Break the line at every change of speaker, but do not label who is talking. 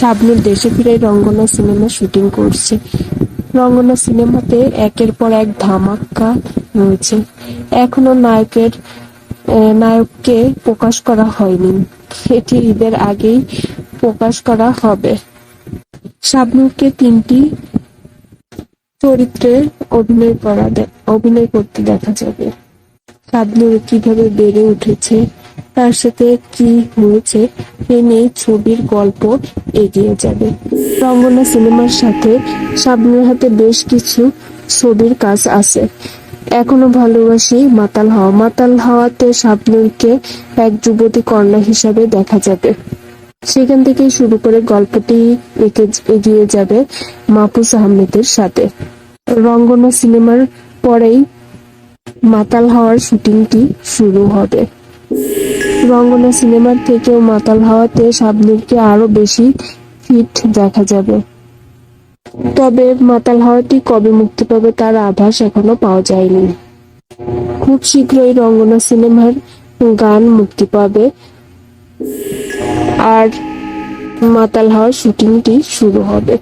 শাবনুর দেশে ফিরে Rangana cinema shooting করছে। রঙ্গনা সিনেমাতে একের পর এক ধামাক্কা রয়েছে। এখনও নায়কের নায়ককে প্রকাশ করা হয়নি। এটি ঈদের আগেই প্রকাশ করা হবে। শাবনুরকে তিনটি চরিত্রে অভিনয় করা অভিনয় করতে দেখা যাবে। শাবনুর কীভাবে বেড়ে উঠেছে তার সাথে কি হয়েছে নিয়ে ছবির গল্প এগিয়ে যাবে। রঙ্গনা সিনেমার সাথে শাবনুর হাতে বেশ কিছু ছবির কাজ আছে। এখনও ভালোবাসি মাতাল হওয়া। মাতাল হওয়াতে শাবনুরকে এক যুবতী কন্যা হিসাবে দেখা যাবে। সেখান থেকেই শুরু করে গল্পটি এগিয়ে যাবে মাহফুজ আহমেদের সাথে। রঙ্গনা সিনেমার পরেই মাতাল হওয়ার শুটিংটি শুরু হবে। রঙ্গনা সিনেমার থেকেও মাতাল হওয়াতে শাবনুরকে আরও বেশি ফিট দেখা যাবে। তবে মাতাল হওয়াটি কবে মুক্তি পাবে তার আভাস এখনও পাওয়া যায়নি। খুব শীঘ্রই রঙ্গনা সিনেমার গান মুক্তি পাবে। আর মাতাল হওয়ার শুটিংটি শুরু হবে।